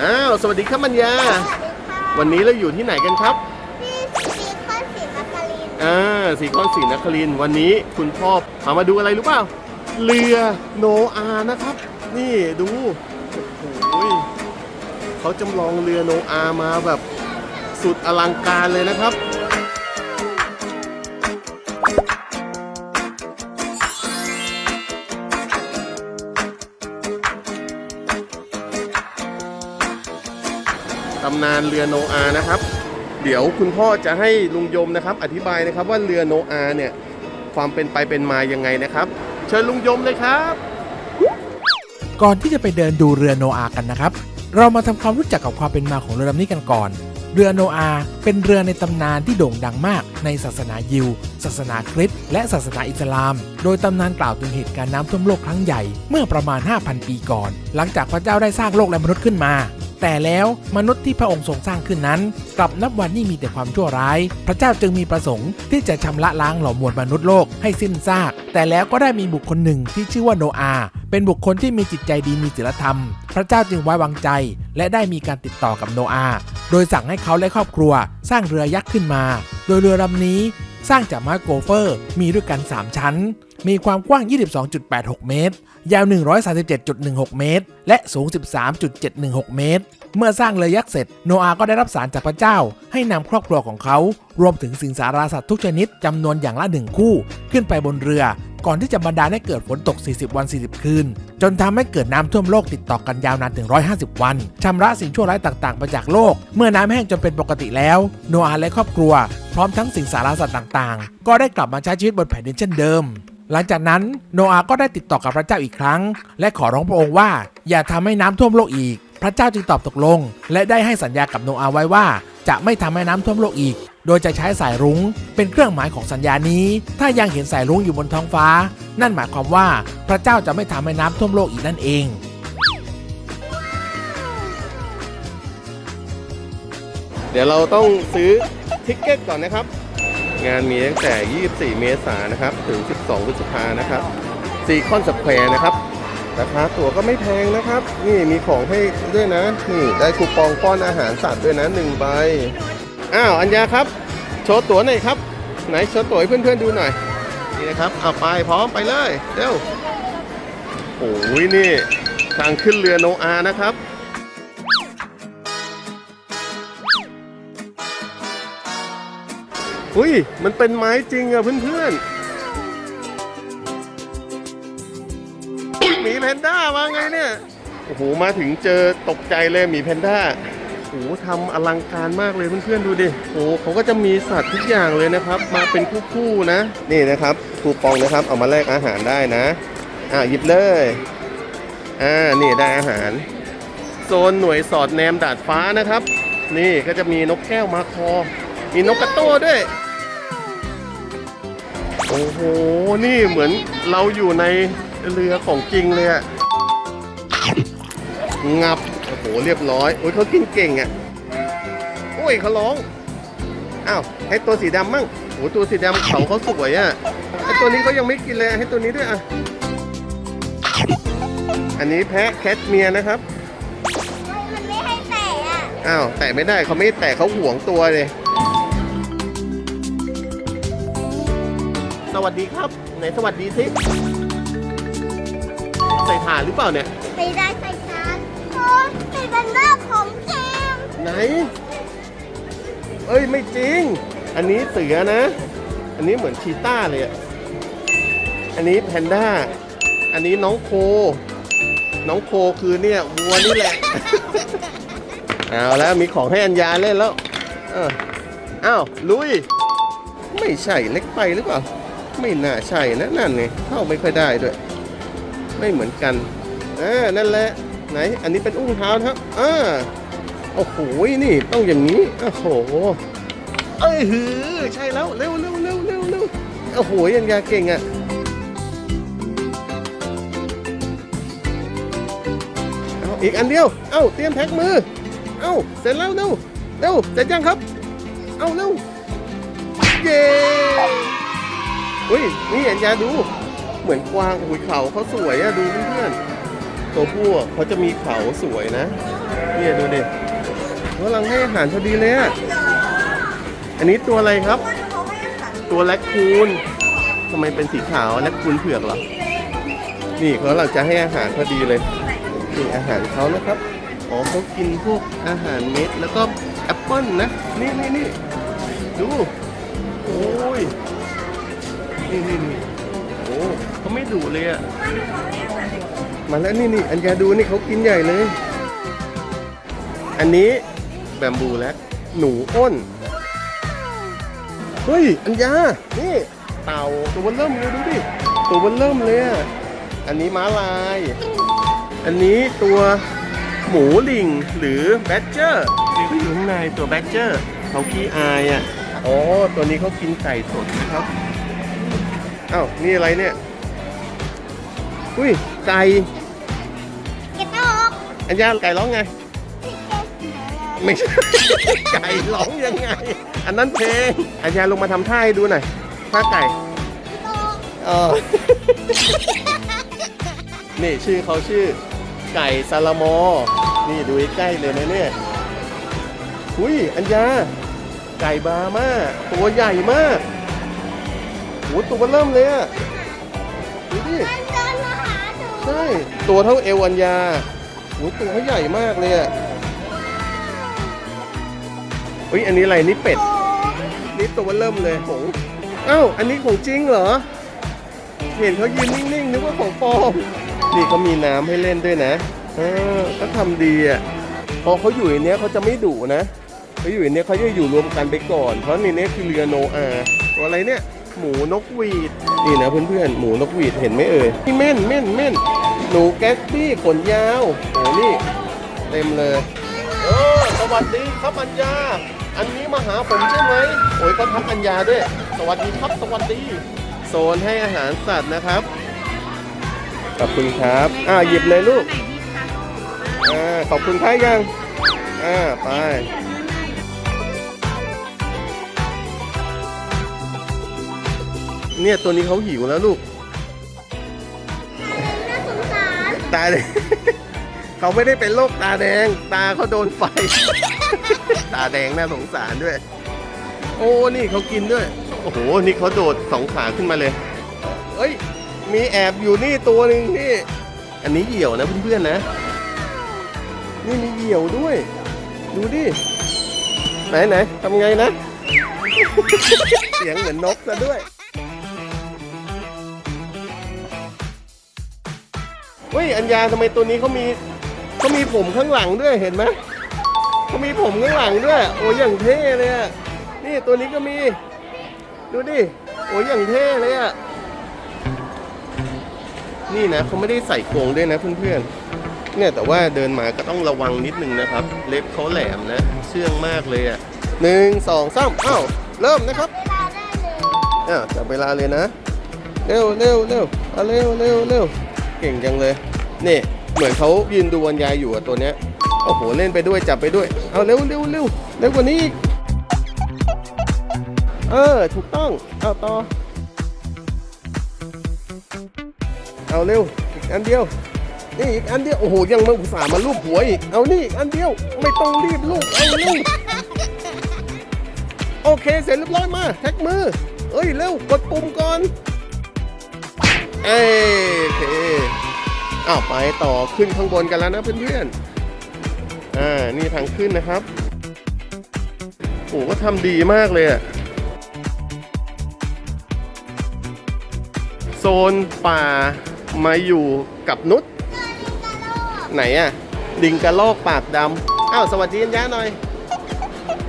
อ้าว สวัสดีครับมัญญา สวัสดีค่ะวันนี้เราอยู่ที่ไหนกันครับพี่ซีคอนศรีนครินทร์อ่าสีก้อนสีนครินทร์วันนี้คุณพ่อพามาดูอะไรรู้เปล่า เรือโนอาห์นะครับ นี่ดู โอ้โหเขาจำลองเรือโนอาห์มาแบบสุดอลังการเลยนะครับตำนานเรือโนอาห์นะครับ เดี๋ยวคุณพ่อจะให้ลุงยมนะครับ อธิบายนะครับว่าเรือโนอาห์เนี่ยความเป็นไปเป็นมายังไงนะครับ เชิญลุงยมเลยครับ ก่อนที่จะไปเดินดูเรือโนอาห์กันนะครับ เรามาทำความรู้จักกับความเป็นมาของเรือลำนี้กันก่อน เรือโนอาห์เป็นเรือในตำนานที่โด่งดังมากในศาสนายิว ศาสนาคริสต์และศาสนาอิสลาม โดยตำนานกล่าวถึงเหตุการณ์น้ำท่วมโลกครั้งใหญ่ เมื่อประมาณ 5,000 ปีก่อน หลังจากพระเจ้าได้สร้างโลกและมนุษย์ขึ้นมา แต่แล้วมนุษย์ที่พระองค์ทรงสร้างขึ้นนั้น กลับนับวันนี่มีแต่ความชั่วร้าย พระเจ้าจึงมีประสงค์ที่จะชำระล้างเหล่ามวลมนุษย์โลกให้สิ้นซาก แต่แล้วก็ได้มีบุคคลหนึ่งที่ชื่อว่าโนอาเป็นบุคคลที่มีจิตใจดีมีศีลธรรม พระเจ้าจึงไว้วางใจ และได้มีการติดต่อกับโนอาโดยสั่งให้เขาและครอบครัว สร้างเรือยักษ์ขึ้นมา โดยเรือลำนี้สร้างจากไม้โกลเฟอร์ มีด้วยกัน 3 ชั้น มีความกว้าง 22.86 เมตร ยาว 137.16 เมตร และสูง 13.716 เมตร เมื่อสร้างเรือยักษ์เสร็จ โนอาห์ก็ได้รับสารจากพระเจ้า ให้นำครอบครัวของเขา รวมถึงสิงสาราสัตว์ทุกชนิดจำนวนอย่างละหนึ่งคู่ ขึ้นไปบนเรือ ก่อนที่จะบันดาลให้เกิดฝนตก 40 วัน 40 คืน จนทำให้เกิดน้ำท่วมโลกติดต่อกันยาวนานถึง 150 วันชำระสิ่งชั่วร้ายต่างๆไปจากโลก เมื่อน้ำแห้งจนเป็นปกติแล้ว โนอาห์และครอบครัว พร้อมทั้งสิ่งสาราสัตว์ต่างๆ ก็ได้กลับมาใช้ชีวิตบนแผ่นดินเช่นเดิม หลังจากนั้นโนอาก็ได้ติดต่อกับพระเจ้าอีกครั้ง และขอร้องพระองค์ว่า อย่าทำให้น้ำท่วมโลกอีก พระเจ้าจึงตอบตกลง และได้ให้สัญญากับโนอาไว้ว่า จะไม่ทำให้น้ำท่วมโลกอีก โดยจะใช้สายรุ้ง เป็นเครื่องหมายของสัญญานี้ ถ้ายังเห็นสายรุ้งอยู่บนท้องฟ้า นั่นหมายความว่าพระเจ้าจะไม่ทำให้น้ำท่วมโลกอีกนั่นเองเดี๋ยวเราต้องซื้อทิกเก็ตก่อนนะครับ งานมีตั้งแต่ 24 เมษายนนะครับ ถึง 12 พฤษภานะครับซีคอนสแควร์นะครับ ราคาตั๋วก็ไม่แพงนะครับ นี่มีของให้ด้วยนะ นี่ได้คูปองป้อนอาหารสัตว์ด้วยนะหนึ่งใบ อ้าวอัญญาครับ โชว์ตั๋วหน่อยครับ ไหนโชว์ตั๋วให้เพื่อนๆดูหน่อย นี่นะครับเอาไปพร้อมไปเลย เร็ว โอ้ยนี่ทางขึ้นเรือโนอาห์นะครับ อุ้ย มันเป็นไม้จริงอะเพื่อนๆ หมีแพนด้ามาไงเนี่ย โอ้โห มาถึงเจอตกใจเลยหมีแพนด้า โอ้โหทำอลังการมากเลยเพื่อนๆ ดูดิ โอ้โหเขาก็จะมีสัตว์ทุกอย่างเลยนะครับ มาเป็นคู่ๆนะ นี่นะครับคูปองนะครับ เอามาแลกอาหารได้นะ อ่าหยิบเลย อ่า นี่ได้อาหาร โซนหน่วยสอดแนมดาดฟ้านะครับ นี่ก็จะมีนกแก้วมาคอมีนกกระโต้ด้วย โอ้โห นี่เหมือนเราอยู่ในเรือของจริงเลยอะงับ โอ้โห เรียบร้อย โอ้ยเขากินเก่งอะโอ้ยเขาร้อง อ้าว ให้ตัวสีดำมั่งโอ้ตัวสีดำเขาเขาสวยอะไอตัวนี้เขายังไม่กินเลยอะให้ตัวนี้ด้วยอะอันนี้แพะแคทเมียนะครับ มันไม่ให้แตะอะ อ้าว แตะไม่ได้เขาไม่แตะเขาหวงตัวเลย สวัสดีครับ ไหนสวัสดีสิใส่ถ่านหรือเปล่าเนี่ย ไม่ได้ใส่จานโอ้ยเป็นบันหน้าของจริงไหน เอ้ยไม่จริง อันนี้เสือนะ อันนี้เหมือนชีต้าเลยอะอันนี้แพนด้า อันนี้น้องโค น้องโคคือเนี่ยวัวนี่แหละ เอาแล้วมีของให้อัญญาเล่นแล้ว เอออ้าวลุย ไม่ใช่เล็กไปหรือเปล่า ไม่น่าใช่นะนั่นไงเข้าไม่ค่อยได้ด้วย ไม่เหมือนกันอ่านั่นแหละไหน อันนี้เป็นอุ้งเท้านะครับอ่าโอ้โหนี่ต้องอย่างนี้โอ้โหเอ้ยหือใช่แล้วเร็วเร็วเร็วเร็วเร็วโอ้โหยังยาเก่งอะเอาอีกอันเดียว เอ้าเตรียมแพ็คมือ เอ้าเสร็จแล้วเร็วเร็วเสร็จยังครับ เอ้าเร็วเย้ อุ้ยนี่อัญญาดู เหมือนกวางอุ้ยเขาเขาสวยอะดูเพื่อนๆตัวผู้เขาจะมีเขาสวยนะเนี่ยดูดิเขากำลังให้อาหารพอดีเลยอะอันนี้ตัวอะไรครับ ตัวแรคคูนทำไมเป็นสีขาวแรคคูนเผือกเหรอนี่เขากำลังจะให้อาหารพอดีเลยนี่อาหารเขานะครับอ๋อเขากินพวกอาหารเม็ดแล้วก็แอปเปิ้ลนะ นี่นี่นี่ดู นี่นี่นี่โอ้เขาไม่ดุเลยอะมาแล้วนี่นี่อัญญาดูนี่เขากินใหญ่เลย อันนี้แบมบูแล้วหนูอ้น เฮ้ย อัญญา นี่เต่าตัวเริ่มเลยดูดิ ตัวเริ่มเลยอะอันนี้ม้าลาย อันนี้ตัวหมูลิงหรือแบดเจอร์ที่อยู่ข้างในตัวแบดเจอร์เขาขี้อายอะ อ๋อ ตัวนี้เขากินไก่สดนะครับ อ้าวนี่อะไรเนี่ย อุ้ยไก่กระโดกอัญญาไก่ร้องไง ไม่ใช่ ไก่ร้องยังไง อันนั้นเพลงอัญญาลงมาทำท่าให้ดูหน่อยท่าไก่เออนี่ชื่อเขาชื่อไก่ซาลามอ นี่ดูใกล้ๆเลยนะเนี่ยหุยอัญญาไก่บามาตัวใหญ่มาก โหตัวเบอเริ่มเลยอะดูดิมันเดินมาหาหนูใช่ตัวเท่าเอวอัญญาโหตัวเขาใหญ่มากเลยอะเฮ้ยอันนี้อะไรนี่เป็ดนี่ตัวเริ่มเลยหงส์เอ้าอันนี้ของจริงเหรอเห็นเขายืนนิ่งๆนึกว่าของปลอมนี่เขามีน้ำให้เล่นด้วยนะเออก็ทำดีอะพอเขาอยู่ในเนี้ยเขาจะไม่ดุนะเขาอยู่ในเนี้ยเขาจะอยู่รวมกันไปก่อน เพราะในเนี้ยคือเรือโนอาห์ตัวอะไรเนี่ย หมูนกหวีดนี่นะเพื่อนๆหมูนกหวีดเห็นไหมเอ่ยนี่เม่นเม่นเม่นหนูแก๊สบี้ขนยาวโอ้นี่เต็มเลยเออสวัสดีครับอัญญาอันนี้มาหาผมใช่ไหมโอ้ยเขาทักอัญญาด้วย สวัสดีครับสวัสดีโซนให้อาหารสัตว์นะครับขอบคุณครับอ่าหยิบเลยลูกอ่าขอบคุณค่ะยังอ่าไป เนี่ยตัวนี้เขาหิวแล้วลูก น่าสงสารตาแดง เขาไม่ได้เป็นโรคตาแดง ตาเขาโดนไฟ ตาแดงน่าสงสารด้วย โอ้ นี่เขากินด้วย โอ้โห นี่เขาโดดสองขาขึ้นมาเลยเฮ้ย มีแอบอยู่นี่ตัวหนึ่งนี่ อันนี้เหยี่ยวนะเพื่อนๆนะ นี่มีเหยี่ยวด้วย ดูดิ ไหนไหนทำไงนะ เสียงเหมือนนกซะด้วย เฮ้ยอัญญาทำไมตัวนี้เขามีเขามีผมข้างหลังด้วยเห็นไหมเขามีผมข้างหลังด้วย โอ้ยอย่างเท่เลยอะนี่ตัวนี้ก็มี ดูดิโอ้ยอย่างเท่เลยอะนี่นะเขาไม่ได้ใส่กรงด้วยนะเพื่อนๆเนี่ยแต่ว่าเดินมาก็ต้องระวังนิดนึงนะครับ เล็บเขาแหลมนะเชื่องมากเลยอะหนึ่งสองสามเอ้าเริ่มนะครับเวลาได้เลยอ้าวจับเวลาเลยนะ เร็วเร็วเร็วเอาเร็วเร็วเร็ว เก่งจังเลย นี่เหมือนเขายืนดูวันยายอยู่อะตัวเนี้ย โอ้โห เล่นไปด้วยจับไปด้วย เอาเร็วเร็วเร็วเร็วกว่านี้อีกเออ ถูกต้อง เอาต่อ เอาเร็ว อีกอันเดียว นี่อีกอันเดียว โอ้โห ยังมาอุตส่าห์มาลูบหัวอีก เอานี่อีกอันเดียว ไม่ต้องรีบลูกเอาเร็วโอเค เสร็จเรียบร้อยมา แท็กมือ เอ้ย เร็ว กดปุ่มก่อน เอ้ย อเคอ้าวไปต่อขึ้นข้างบนกันแล้วนะเพื่อนๆ อ่า นี่ทางขึ้นนะครับ โอ้ก็ทำดีมากเลยอะโซนป่ามาอยู่กับนุชไหนอะลิงกระลอกปากดำอ้าว สวัสดีอันยะหน่อย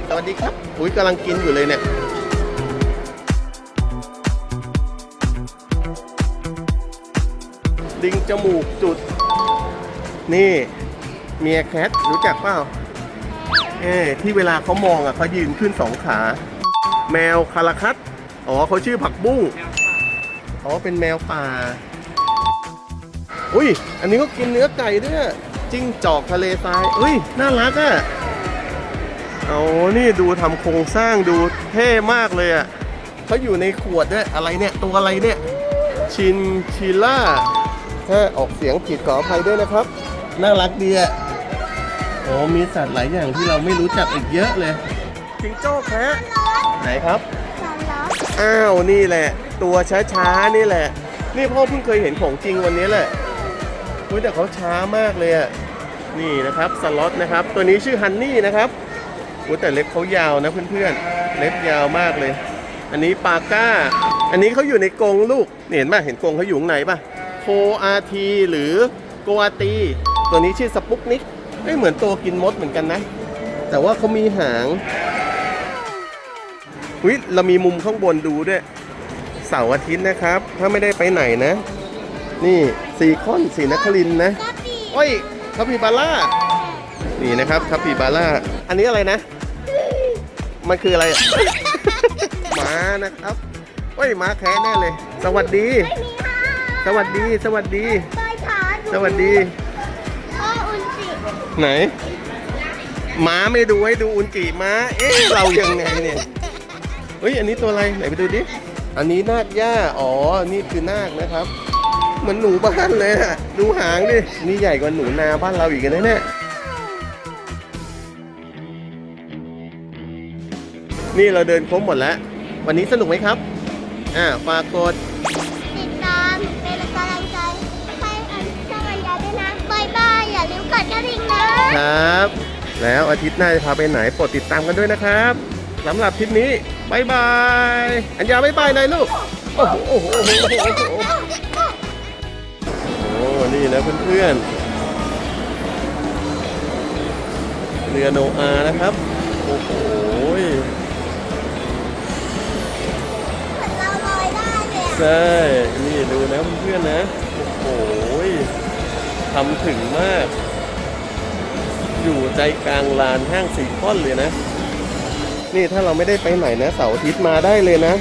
สวัสดีครับ อุ้ยกำลังกินอยู่เลยเนี่ย ลิงจมูกจุด นี่เมียแคทรู้จักเปล่าเอ้ที่เวลาเขามองอะเขายืนขึ้นสองขา แมวคาราคัตอ๋อเขาชื่อผักบุ้งอ๋อเป็นแมวป่า อุ้ย อันนี้ก็กินเนื้อไก่ด้วยจิ้งจอกทะเลทรายเอ้ย น่ารักอะเอานี่ดูทำโครงสร้างดูเท่มากเลยอะเขาอยู่ในขวดด้วยอะไรเนี่ย ตัวอะไรเนี่ย ชินชิล่า ถ้าออกเสียงผิดขออภัยด้วยนะครับ น่ารักดีอะโอ้มีสัตว์หลายอย่างที่เราไม่รู้จักอีกเยอะเลยจิงโจ้แคะไหนครับสารล้ออ้าวนี่แหละ ตัวช้าๆนี่แหละ นี่พ่อเพิ่งเคยเห็นของจริงวันนี้แหละอุ้ยแต่เขาช้ามากเลยอะนี่นะครับสล็อตนะครับ ตัวนี้ชื่อฮันนี่นะครับอุ้ยแต่เล็บเขายาวนะเพื่อนๆ เล็บยาวมากเลย อันนี้ปาก้า อันนี้เขาอยู่ในกรงลูกนี่เห็นป่ะเห็นกรงเขาอยู่ข้างในป่ะ โคอาทีหรือโกอาตี ตัวนี้ชื่อสปุกนิกไม่เหมือนตัวกินมดเหมือนกันนะ แต่ว่าเขามีหางวิเรามีมุมข้างบนดูด้วย เสาร์อาทิตย์นะครับ ถ้าไม่ได้ไปไหนนะ นี่สีคอนสีนครินทร์นะกระบี่โอ้ยคาปิบาร่านี่นะครับคาปิบาร่าอันนี้อะไรนะ มันคืออะไรอะม้านะครับโอ้ยม้าแค่แน่เลย สวัสดีไม่มีค่ะ สวัสดี สวัสดีใต้ขาหนูสวัสดี พ่ออุนจิไหน ม้าไม่ดูให้ดูอุนจิม้า เอ๊ะ เรายังไงเนี่ย เฮ้ย อันนี้ตัวอะไร ไหนไปดูดิ อันนี้นาคย่า อ๋อ นี่คือนาคนะครับ เหมือนหนูบ้านเลยอะดูหางดิ นี่ใหญ่กว่าหนูนาบ้านเราอีกนะเนี่ย นี่เราเดินครบหมดแล้ว วันนี้สนุกไหมครับ อ่า ฝากกด กดกระดิ่งนะครับ แล้วอาทิตย์หน้าจะพาไปไหนโปรดติดตามกันด้วยนะครับสำหรับทริปนี้บายบาย อัญญาบายบายหน่อยลูก โอ้โหโอ้โหโอ้โหโอ้โหโอ้โหโอ้นี่นะเพื่อนๆเรือโนอาห์นะครับ โอ้โหเราลอยได้เลยอะใช่นี่ดูนะเพื่อนๆนะ โอ้โหทำถึงมาก อยู่ใจกลางลานห้างสี่ข้อนเลยนะ นี่ถ้าเราไม่ได้ไปไหนนะเสาร์อาทิตย์มาได้เลยนะ